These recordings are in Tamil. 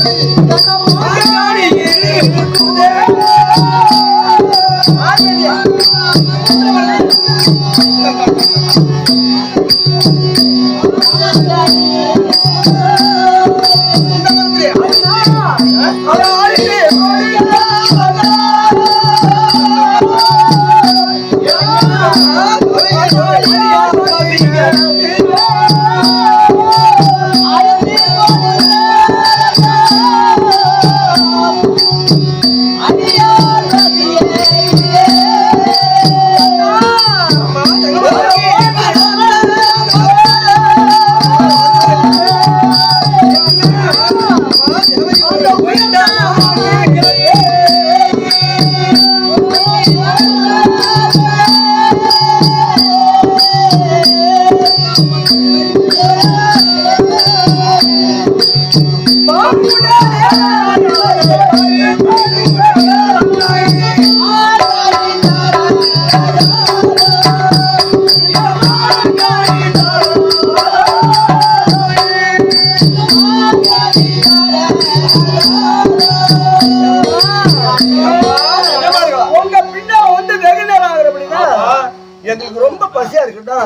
Oh, உங்க Oh,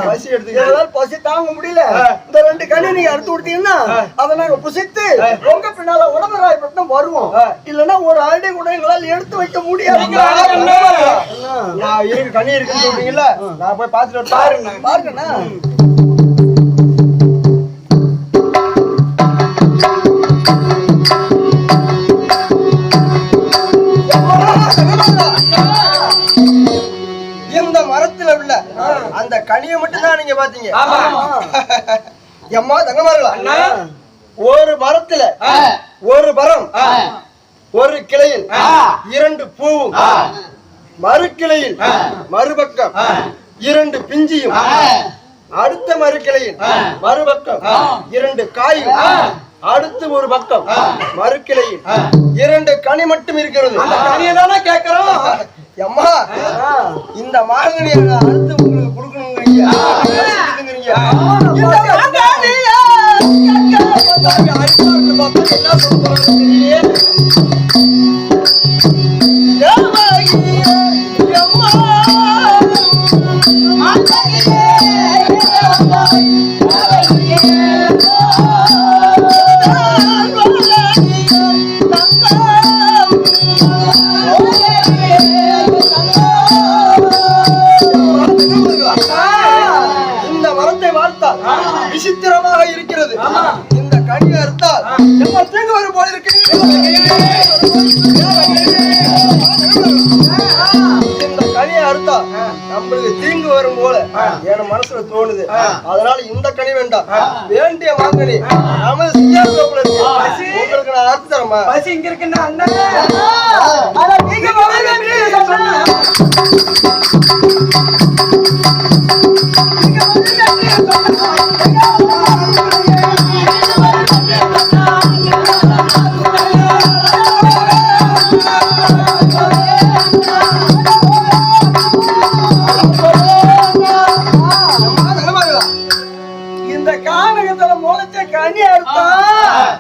பசி. எங்களால பசி தாங்க முடியல. இந்த ரெண்டு கனி நீங்க அறுத்து கொடுத்தீங்கன்னா அதை நாங்க புசித்து உங்க பின்னால உடம்பராயப்பட்டம் வருவோம். இல்லன்னா ஒரு அடி கூட எங்களால எடுத்து வைக்க முடியாது. நான் இருக்கு கனி இருக்குன்னு சொல்றீங்கல்ல? நான் போய் பார்த்துட்டு பாருங்க. பாருங்கண்ணா. மரத்துல உள்ள அந்த கனியை மட்டும் தான் நீங்க பாத்தீங்க எம்மா தங்கமார்களா ஒரு மரத்துல ஒரு மரம் ஒரு கிளையில் இரண்டு பூவும் மறு கிளையில் மறுபக்கம் இரண்டு பிஞ்சியும் அடுத்த மறு கிளையில் மறுபக்கம் இரண்டு காயும் அடுத்து ஒரு பக்கம் மறு கிளையில் இரண்டு கனி மட்டும் இருக்கிறது. தானே கேக்குறோம். அம்மா இந்த மாங்கனியை நான் அடுத்து உங்களுக்கு இதுங்கிறீங்க. இந்த மரத்தை வாழ்த்தால் விசித்திரமாக இருக்கிறது. இந்த கனியை அறுத்தால் எம்மா தீங்கு வரும் போல இருக்கு. என் மனசுல தோணுது அதனால இந்த கனி வேண்டாம். வேண்டிய மாங்கனி நமது சிங்காரத்தோப்புல இருக்கு. உங்களுக்கு நான் அறுத்து தரமா பசி இங்க இருக்குன்னா அண்ணன் ஆனா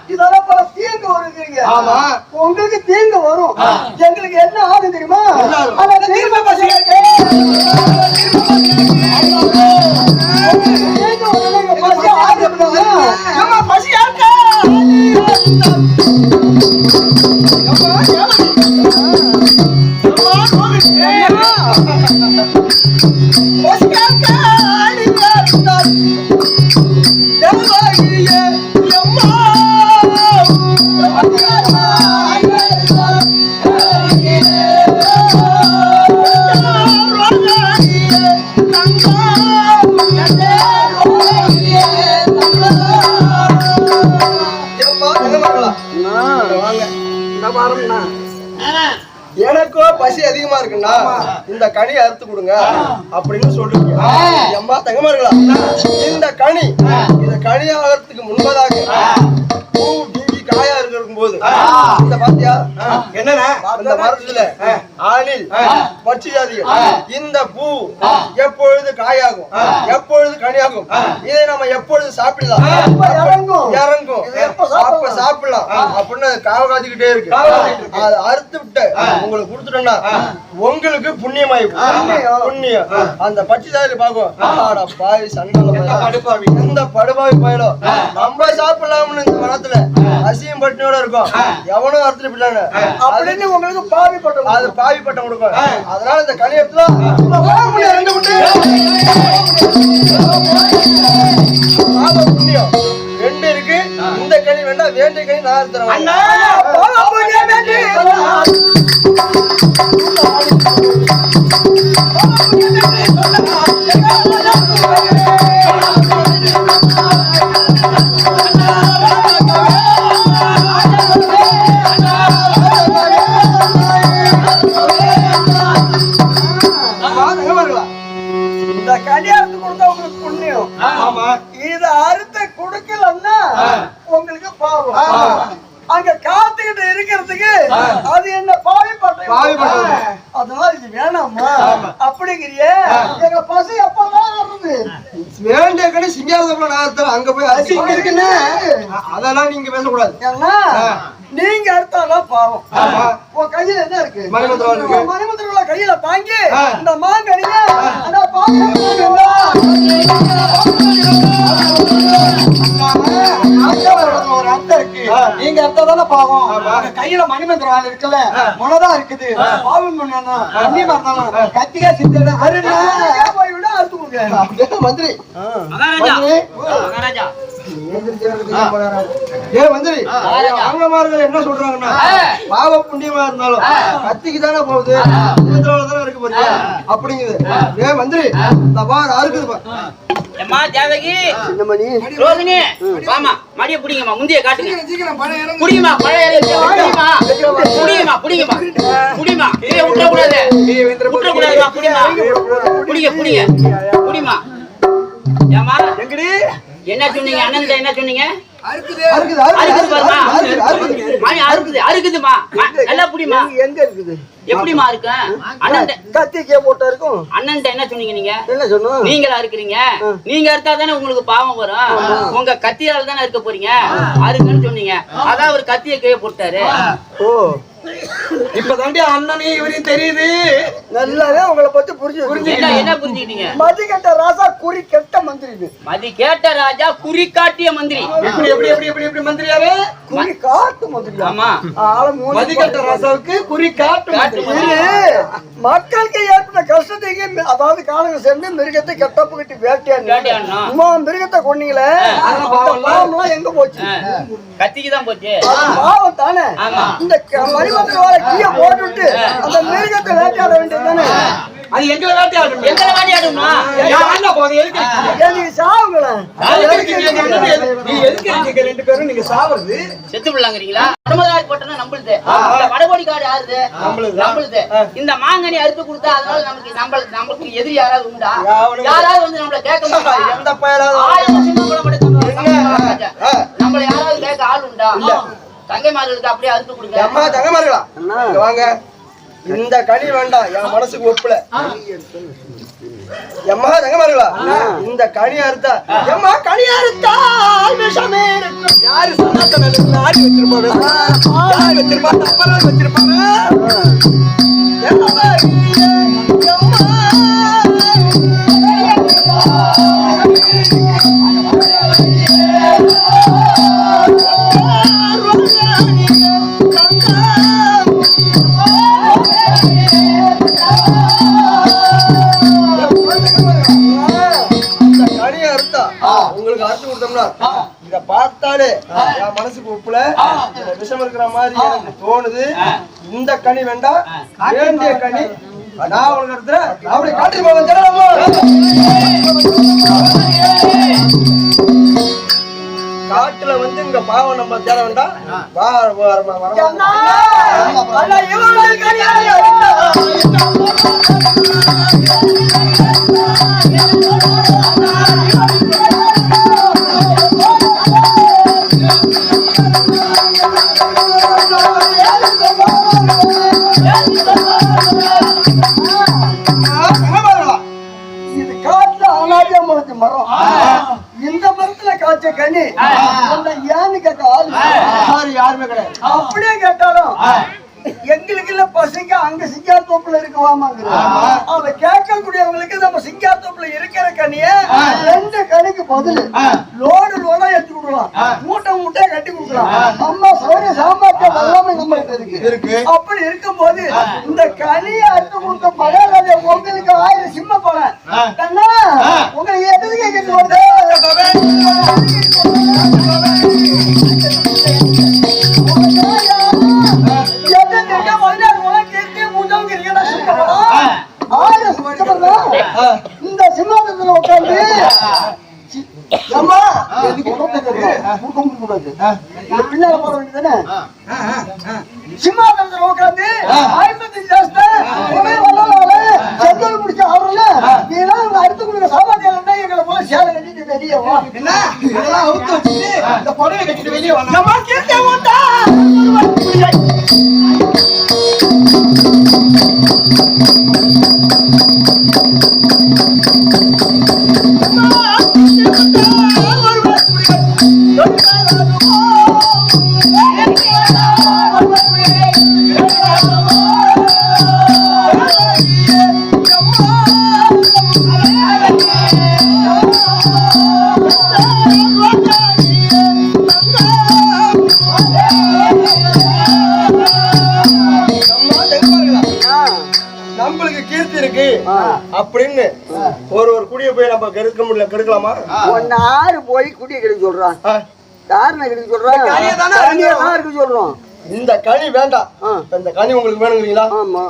இதெல்லாம் பல தீங்கு வருகிறீங்க ஆமா. உங்களுக்கு தீங்கு வரும். எங்களுக்கு என்ன ஆகும் தெரியுமா? என்ன ஆகும்? அந்த தீர்ப்பு பசி எனக்கோ பசி அதிகமா இருக்குன்னா இந்த கனி அறுத்து கொடுங்க அப்படின்னு சொல்றீங்க அம்மா தங்கமார்களா இந்த கனி இந்த கனி ஆகிறதுக்கு முன்பதாக இருக்கும்போது. இந்த பாத்தியா? அந்த மரத்துல ஆணில் பட்சி ஜாதிகள். இந்த பூ எப்பொழுது காயாகும்? எப்பொழுது கனியாகும்? இதை நம்ம எப்பொழுது சாப்பிடலாம்? இறங்கும்? அப்ப சாப்பிடலாம். அப்படின்னு காவ காத்துக்கிட்டே இருக்கு. அது அறுத்து விட்டு உங்களுக்கு கொடுத்துட்டோம்னா உங்களுக்கு புண்ணியமாயி புண்ணியம். அந்த பட்சி ஜாதி பார்க்கும். ஆடா பாவி சண்டால படுப்பாவி. எந்த படுபாவி போயிடும்? நம்ம சாப்பிடலாம்னு இந்த மரத்துல அசியம் பட்டினியோட இருக்கும். எவனும் அறுத்துட்டு போயிட்டாங்க அப்படின்னு உங்களுக்கு பாவி பட்டம் அது பாவி பட்டம் கொடுக்கும். அதனால இந்த கலியத்துல ரெண்டு புண்ணியம் ரெண்டு இருக்கு. இந்த கனி வேண்டாம் வேண்டிய கனி நான் அறுத்துறேன் அது என்ன பாவி பட்டை பாவி பட்டை. அதனால இது வேணாமா அப்படிங்கிறியே? எங்க பசி அப்பதான் வருது? வேண்டிய கனி சிங்காரத்துல நான் அங்க போய் அரிசி இருக்குன்னு? அதெல்லாம் நீங்க பேசக்கூடாது. ஏன்னா நீங்க அறுத்தாதான் பாவம். உன் கையில என்ன இருக்கு? மணிமந்திரம் கையில தாங்கி ஆ. இந்த மாங்கனிய அந்த நீங்க அர்த்தம் தானே பாவம் கையில மணிமந்திரம் ஆள் இருக்குல்ல? முனதா இருக்குது. பாவம் பண்ணணும் கண்ணியமா இருந்தாலும் கத்திகா சித்தன அருணா. போய் விட அறுத்து கொடுங்க? மந்திரி. மகாராஜா மந்திரி. மகாராஜா. ஏ மந்திரி. ஆங்கமார்கள் என்ன சொல்றாங்கன்னா பாவ புண்ணியமா இருந்தாலும் கத்திக்கு தானே போகுது? தானே இருக்க அப்படிங்குது. ஏ மந்திரி. இந்த பார் அறுக்குது எம்மா தேவகி சின்னமணி. ரோகிணி வாமா மடிய புடிங்கம்மா முந்திய காட்டுங்க. புடிங்கம்மா பழைய புடிங்கம்மா புடிங்கம்மா புடிங்கம்மா. புடிமா கீழே விட்டுற கூடாது விட்டுற கூடாதுமா புடிமா புடிங்க புடிங்க. புடிமா ஏம்மா எங்கடி? என்ன சொன்னீங்க? அண்ணன் என்ன சொன்னீங்க? அறுக்குது. அறுக்குதுமா நல்லா புடிமா? எங்க இருக்குது? எப்படிமா இருக்கும் அண்ணன் கத்திக்கே போட்டா இருக்கும்? அண்ணன் என்ன சொன்னீங்க நீங்க? என்ன சொன்னோம்? நீங்களா இருக்கிறீங்க? நீங்க அறுத்தா தானே உங்களுக்கு பாவம் வரும்? உங்க கத்தியால தானே இருக்க போறீங்க? அறுக்குன்னு சொன்னீங்க. அதான் அவர் கத்திய கீழே போட்டாரு. ஓ. இப்ப தாண்டி அண்ணனையும் இவரையும் தெரியுது. நல்லாவே உங்களை பத்தி புரிஞ்சு என்ன என்ன புரிஞ்சுக்கிட்டீங்க? மதி கட்ட ராசா குறி கெட்ட மந்திரி இது. மதி கேட்ட ராஜா குறி காட்டிய மந்திரி. எப்படி எப்படி எப்படி எப்படி எப்படி மந்திரியாவே? குறி காட்டு மந்திரி ஆமா. ஆள மூணு மதிக்கட்ட ராசாவுக்கு குறி காட்டு காட்டு மந்திரி. மக்களுக்கு ஏற்பட்ட கஷ்டத்துக்கு மி- அதாவது காலங்க சேர்ந்து மிருகத்தை கெட்டப்பு கட்டி வேட்டையாடி மிருகத்தை கொன்னீங்களே? பாவம்லாம் எங்க போச்சு? கத்திக்கு தான் போச்சு. பாவம் தானே? ஆமா. இந்த க- மணிமந்திர வாழ கீழே போட்டுட்டு அந்த மிருகத்தை வேட்டையாட வேண்டியது தானே? அது எங்களை எங்களை எதுக்கு நீ எதுக்கு ரெண்டு பேரும் நீங்க சாவுறது. செத்து நம்மளுது. இந்த வடபோடி காடு யாருது? நம்மளுது. இந்த மாங்கனி அறுத்து கொடுத்தா அதனால நமக்கு நம்ம நமக்கு எதிரி யாராவது உண்டா? யாராவது வந்து நம்மள கேட்க மாட்டாங்க எந்த பயலாவது. ஆயிரம் சின்ன கூட மட்டும் நம்மள யாராவது கேட்க ஆள் உண்டா? தங்கைமார்களுக்கு அப்படியே அறுத்து கொடுங்க. அம்மா தங்கமார்களா? இங்க வாங்க. இந்த கனி வேண்டாம். என் மனசுக்கு ஒப்புல. எம்மா தங்கமார்களா? இந்த கனி அறுத்தா எம்மா கனி அறுத்தா விஷமே. யாரு சனாத்தன ஆடி வச்சிருப்பாரு யார் வச்சிருப்பா? தப்பலாம் வச்சிருப்பாரு? எம்மா, எம்மா. உங்களுக்கு அறுத்து கொடுத்தோம்னா இத பார்த்தாலே என் மனசுக்கு உப்புல இதுல விஷம் இருக்கிற மாதிரி எனக்கு தோணுது இந்த கனி வேண்டாம் வேண்டிய கனி நான் உங்களுக்கு எடுத்துறேன் அப்படி காட்டு போவேன் வந்து இங்க பாவம் நம்ம தேட வேண்டாம். வா. இது காட்டுல மரம். இந்த காய்ச்ச கனி ஏன்னு கேட்க ஆள் யாருமே கிடையாது அப்படியே கேட்டாலும் எங்களுக்கு இல்ல பசங்க அங்க சிங்காரத்தோப்புல இருக்குவாமாங்க அத கேட்கக்கூடியவங்களுக்கு நம்ம சிங்காரத்தோப்புல இருக்கிற கனிய ரெண்டு கனிக்கு பதில். லோடு லோடா எடுத்து கொடுக்கலாம் மூட்டை மூட்டையா கட்டி கொடுக்கலாம். அம்மா சௌரிய சாம்பாட்டியம் எல்லாமே நம்ம இருக்கு. அப்படி இருக்கும்போது இந்த கனியை அறுத்து கொடுக்க பழைய உங்களுக்கு இந்த சிம்மாசனத்துல உட்கார்ந்து அம்மா பின்னால போற வேண்டியதானே சிம்மாசனத்துல உட்காந்து ஐம்பத்தஞ்சு செங்கல் முடிச்ச ஆடுறல நீ எல்லாம் அடுத்து கொடுக்குற சாமானியம் எங்களை போல சேலை கட்டிட்டு வெளியே என்ன இதெல்லாம் அவுத்து வச்சுட்டு இந்த புடவை கட்டிட்டு வெளியே வரணும் நம்ம கேட்க மாட்டா நம்மளுக்கு இருக்கு. அப்படின்னு ஒரு ஒரு குடிய போய் நம்ம கெடுக்க முடியல கெடுக்கலாமா? ஒன்னு ஆறு போய் குடிய கிடைக்க சொல்றான். யாருன்னு கிடைக்க சொல்றான் சொல்றோம். இந்த கனி வேண்டாம். இந்த கனி உங்களுக்கு வேணுங்கிறீங்களா? ஆமா?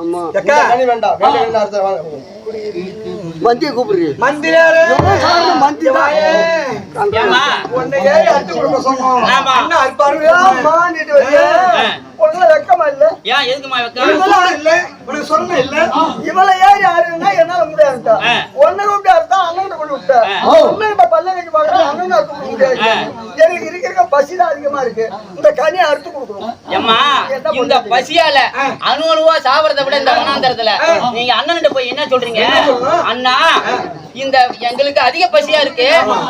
ஆமா. இந்த கனி வேண்டாம். வேண்டாம் என்ன அர்த்தம்? வாங்க. மந்திய கூப்பிடுறீ மந்திரியாரே! மந்தி ஏம்மா? உன்னை ஏறி அறுத்து கொடுக்க சொன்னோம் ஆமா. அண்ணா அறுப்பாரு ஒண்ணு வெக்கமா இல்ல? ஏன் எதுக்குமா வைக்க இல்ல. சொன்ன இல்ல. இவளை ஏறி ஆறுனா என்னால முடியாதுட்டா ஆ. ஒன்னு கூப்பிட்டு அறுத்தா அண்ணன் கொண்டு விட்டா. ஒன்னு இப்ப பல்ல கட்டி பாக்குறேன் அண்ணன் கொடுக்க முடியாது. எங்களுக்கு இருக்கிற பசி தான் அதிகமா இருக்கு. இந்த கனியை அறுத்து ஏம்மா இந்த பசியால சாவறதை விட இந்த வனாந்தரத்துல நீங்க அண்ணன்கிட்ட போய் என்ன சொல்றீங்க? அண்ணா இந்த எங்களுக்கு அதிக பசியா இருக்கு.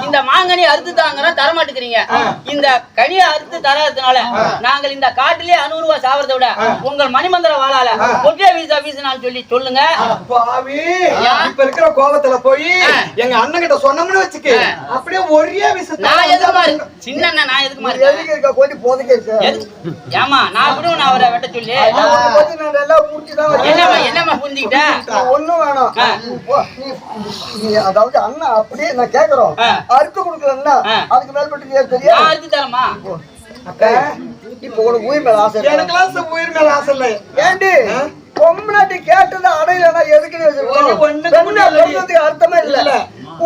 இந்த மாங்கனி அறுத்து தாங்கன்னா தர மாட்டேங்கிறீங்க இந்த கனியை அறுத்து தராததுனால நாங்கள் இந்த காட்டிலே அணுவா சாவறதை விட உங்கள் மணிமந்திர வாழால கொட்டிய வீசா வீசினான்னு சொல்லி சொல்லுங்க. இப்ப இருக்கிற கோபத்துல போய் எங்க அண்ணன் கிட்ட சொன்னோம்னு வச்சுக்க. அப்படியே ஒரே விஷயத்த நான் எதுக்குமா சின்ன நான் எதுக்குமா இருக்க? போதுக்கே ஏமா நான் அவரை வெட்ட சொல்லி. என்னம்மா என்னம்மா புரிஞ்சுக்கிட்டேன். ஒண்ணும் வேணாம். நீ அதாவது அண்ணா அப்படியே நான் கேக்குறோம். அறுத்து கொடுக்கலன்னா ஆ. அதுக்கு மேல்பட்டு ஏன் தெரியும் நான் அறுத்து தரமா இப்ப உனக்கு உயிர் மேல ஆசை சு- உயிர் மேல ஆசை இல்லை. ஏண்டி? பொம்னாட்டி கேட்டது அடையலன்னா எதுக்குன்னு வச்சிருக்கோம். அர்த்தமே இல்ல.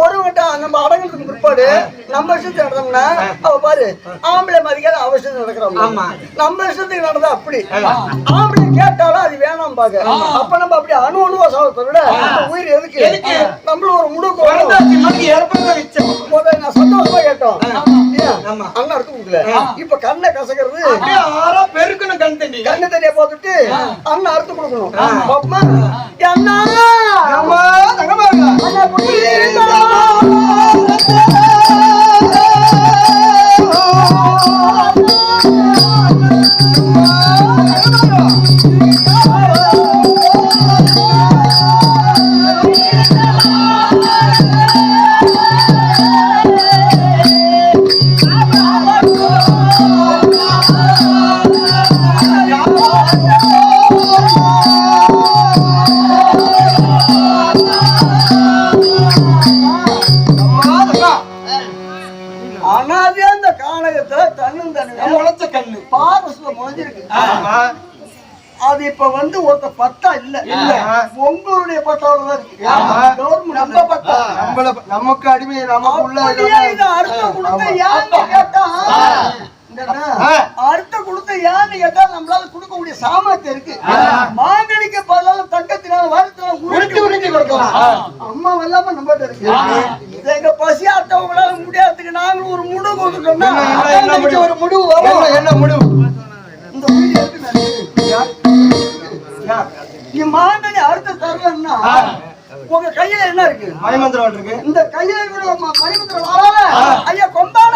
ஒருவங்கிட்ட நம்ம அடங்குறதுக்கு பிற்பாடு நம்ம இஷ்டத்துக்கு நடந்தோம்னா அவ பாரு ஆம்பளை மதிக்காத அவ இஷ்டத்துக்கு நடக்கிறோம். ஆமா. நம்ம இஷ்டத்துக்கு நடந்தா அப்படி. ஆம்பளை கேட்டாலும் அது வேணாம் பாக்க. அப்ப நம்ம அப்படி அணு அணுவா சாப்பிட உயிர் எதுக்கு? எதுக்கு? நம்மளும் ஒரு மிச்சம். முதல்ல நான் சந்தோஷமா கேட்டோம். அண்ணன் எடுத்து கொடுக்கல. இப்ப கண்ணை கசக்கிறது ஆறா பெருக்கணும் கண் தண்ணி. கண்ணு தண்ணிய போட்டுட்டு அண்ணன் அறுத்து கொடுக்கணும். அண்ணா அம்மா அண்ணா Thank you. பட்டா இல்ல. இல்ல. உங்களுடைய பட்டாவோட தான் இருக்கு நம்ம பட்டா நம்மள நமக்கு அடிமை நமக்கு உள்ள அப்படியே? இதை அறுத்த கொடுத்த ஏன்னு கேட்டா? அறுத்த கொடுத்த ஏன்னு கேட்டா நம்மளால கொடுக்க முடிய சாமர்த்தியம் இருக்கு. மாங்கனிக்கு பதிலாக தங்கத்தினால வருத்தினால உருட்டி உருட்டி கொடுக்கலாம். அம்மா இல்லாம நம்மகிட்ட இருக்கு. எங்க பசி ஆட்டவங்களால முடியாததுக்கு நாங்களும் ஒரு முடிவு? கொடுத்துட்டோம்னா என்ன, நீ அடுத்த அறுத்து உங்க கையில என்ன இருக்கு? மணிமந்திரம் இருக்கு. இந்த கையில கூட மணிமந்திரம் வராத ஐயா கொண்டாட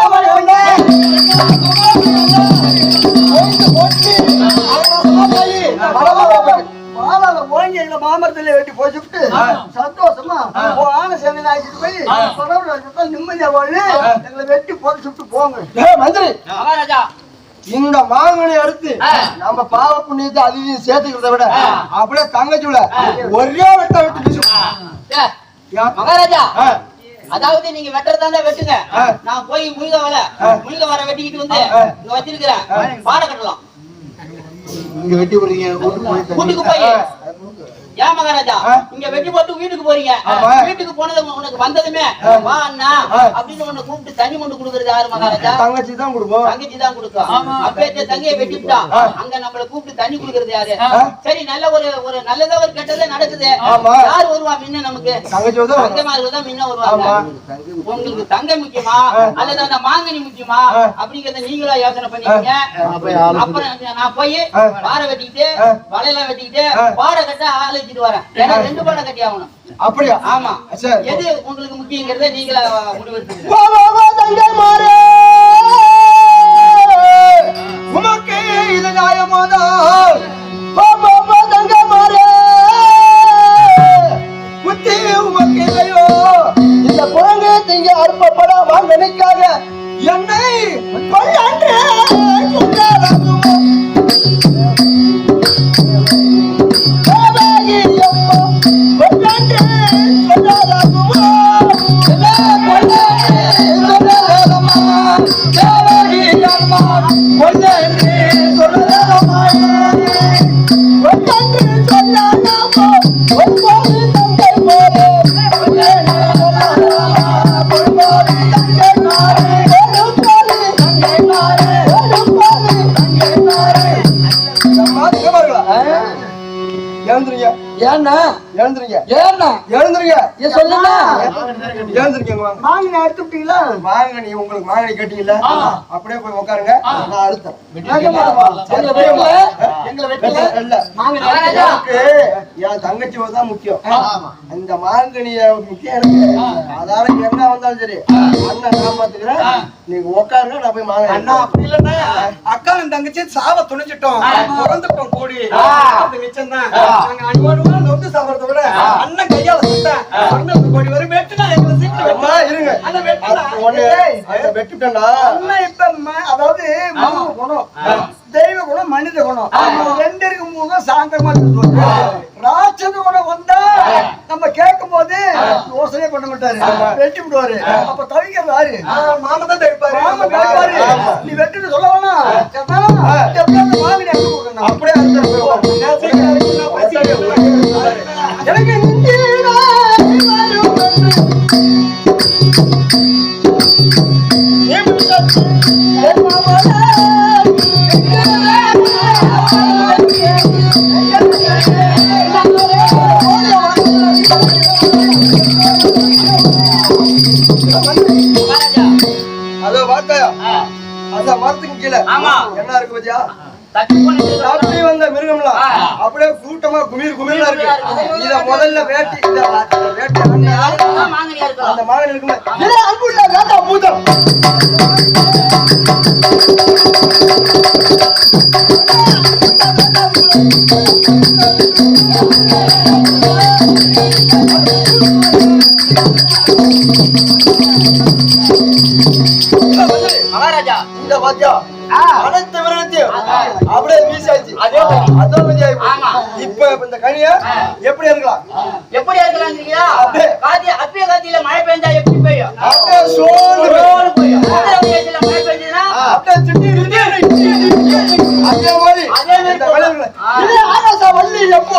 மாலால ஓங்கி எங்களை மாமரத்துல சந்தோஷமா ஆன சேவையில் ஆயிட்டு போய் நிம்மதியா வாழ். எங்களை வெட்டி போட்டு சுட்டு போங்க. இந்த மாங்கனி எடுத்து. நம்ம பாவ புண்ணியத்தை அதையும் சேர்த்துக்கிறத விட அப்படியே தங்கச்சிவில ஒரே வெட்ட வெட்டு வீசு. ஏ, யா. மகாராஜா. அதாவது நீங்க வெட்டுறதா வெட்டுங்க. நான் போய் முழுக வர முழுக வர வெட்டிக்கிட்டு வந்து. இங்க வச்சிருக்கிறேன் பாட கட்டலாம் இங்க வெட்டி விடுறீங்க வீட்டுக்கு போய் ஏன் மகாராஜா. இங்க வெட்டி போட்டு வீட்டுக்கு போறீங்க. வீட்டுக்கு போனது உனக்கு வந்ததுமே வா அண்ணா. அப்படின்னு உன்னை கூப்பிட்டு தண்ணி கொண்டு கொடுக்கறது யாரு மகாராஜா? தங்கச்சி தான் கொடுப்போம் தங்கச்சி தான் கொடுக்கும். அப்பேத்த தங்கைய வெட்டிவிட்டா. அங்க நம்மள கூப்பிட்டு தண்ணி குடுக்கறது யாரு? சரி நல்ல ஒரு ஒரு நல்லதா ஒரு கெட்டதா நடக்குது. யார் வருவா முன்ன நமக்கு. தங்கமார்கள் தான் முன்ன வருவாங்க. உங்களுக்கு தங்க முக்கியமா? அல்லது அந்த மாங்கனி முக்கியமா? அப்படிங்கறத நீங்களா யோசனை பண்ணிக்கங்க. அப்புறம் நான் போய் பாறை வெட்டிக்கிட்டு வலையெல்லாம் வெட்டிக்கிட்டு பாறை கட்ட ஆள் வச்சுட்டு வரேன். ஏன்னா ரெண்டு பாறை கட்டி ஆகணும். அப்படியா? ஆமா. சரி. எது உங்களுக்கு முக்கியங்கிறத நீங்களா முடிவெடுத்துங்க வா, வா, வா, தங்கை மாறே. உமக்கு இது இல்லையோ? இந்த குரங்கு திங்க அற்பப்பட வாங்கனிக்காக என்னை கொல்லன்றே எழுந்துருங்க. ஏன்னா எழுந்துருங்க. ஏன் சொல்லுங்க. எழுந்துருக்கீங்க வாங்க. மாங்கனி அறுத்து விட்டீங்களா? வாங்க நீ உங்களுக்கு மாங்கனி கேட்டீங்கல்ல? அப்படியே போய் உட்காருங்க நான் எனக்கு என் தங்கச்சி தான் முக்கியம். அந்த மாங்கனிய முக்கியம் எனக்கு. அதால என்ன வந்தாலும் சரி. அண்ணன் காப்பாத்துக்கிறேன் நீங்க உட்காருங்க நான் போய் மாங்கனி அண்ணா அப்படி இல்லைன்னா அக்கா தங்கச்சி சாவ துணிச்சிட்டோம் பிறந்துட்டோம் கூடி. மிச்சம் தான் நாங்க அனுமானமா நொந்து சாவறத விட. அண்ணன் கையால சுட்டேன் கோடி வரும். எங்களை சீட்டு இருங்க. வெட்டுனா அது ஒண்ணு அதை வெட்டிட்டேன்னா அண்ணா இப்ப அதாவது மூணு குணம். தெய்வ குணம் மனித குணம். ரெண்டு இருக்கும் போது தான் சாந்தமா இருக்கு ராட்சத குணம் வந்தா நம்ம கேட்கும் போது யோசனை பண்ண மாட்டாரு. வெட்டி விடுவாரு. அப்ப தவிக்கிறது யாரு? தான் மாமன் நீ வெட்டிட்டு சொல்ல வேணாம். அப்படியே? மரத்துக்கு கீழே. ஆமா. என்ன இருக்கு பத்தியா அப்படி வந்த மிருகம்லாம். அப்படியே கூட்டமா குமிர் குமிர்ல இருக்கு. இத முதல்ல வேட்டி இத வேட்டி அந்த மகன் இருக்குமே இதே அன்புள்ள வேட்டா பூதம் மகாராஜா. இந்த வாத்தியா அனைத்து அப்படியே வீசாச்சு அதே மாதிரி. அதோ விஜய் ஆமா. இப்ப இந்த கனிய எப்படி இருக்கலாம் எப்படி இருக்கலாங்கிறீங்களா அப்படியே. காத்தி அப்பய காத்தியில மழை பெஞ்சா எப்படி பெய்யும்? அப்படியே சோர்ந்து சோறு பெய்யும் மழை பெஞ்சதுன்னா? அப்படியே திடீர் அதே மாதிரி. அதே மாதிரி. இதே ஆகாச வள்ளி எப்போ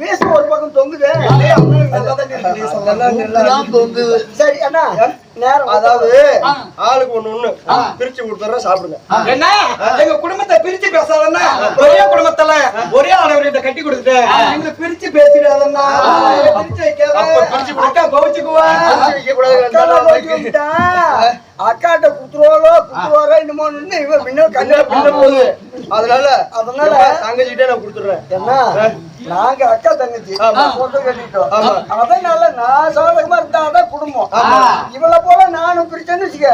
வீசு ஒரு பக்கம் தொங்குது. சரி அண்ணா நேரம் அதாவது ஆளுக்கு ஒண்ணு ஒண்ணு. பிரிச்சு கொடுத்துறேன் சாப்பிடுங்க. என்ன? எங்க குடும்பத்தை பிரிச்சு பேசாதன்னா ஒரே குடும்பத்துல ஒரே இதை கட்டி கொடுத்துட்டு எங்களை பிரிச்சு பேசிடாதன்னா பிரிச்சு வைக்காத. கவுச்சுக்குவா. அக்காட்ட குத்துருவாளோ குத்துருவாரோ என்னமோ இவன் பின்ன கண்ணா பின்ன போகுது. அதனால அதனால தங்கச்சிட்டே நான் கொடுத்துடுறேன். என்ன? நாங்க அக்கா தங்கச்சி. போட்டோ கட்டிட்டோம். அதனால நான் சாதகமா இருந்தாதான் குடும்பம். இவள போல நானும் பிரிச்சேன்னு வச்சுக்க.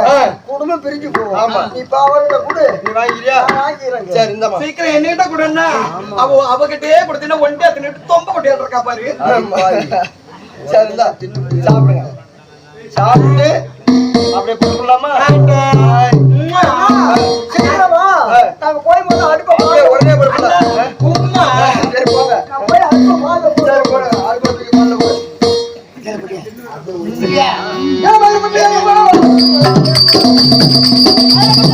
குடும்பம் பிரிஞ்சு போவோம். நீ அவர்கிட்ட கொடு. நீ வாங்கிக்கிறியா? வாங்கிக்கிறேங்க. சரி இந்தமா சீக்கிரம் என்னிட்ட கொடுன்னா அவ அவகிட்டயே கொடுத்தீங்கன்னா ஒண்டியா தின்னுட்டு தொம்ப கொட்டியா இருக்கா பாரு. சரி இந்தா. சாப்பிடுங்க. சாப்பிட்டு அப்படியே கொடுக்கலாமா சீக்கிரம் வா. நாங்க போய் முதல்ல அடுப்ப உடனே கொடுக்கலாம் உம்மா. சரி போங்க நான் போய் அடுப்ப மாலை சரி போடுங்க அடுப்பு தூக்கி மேல போடு ஏன் மறுபடியும்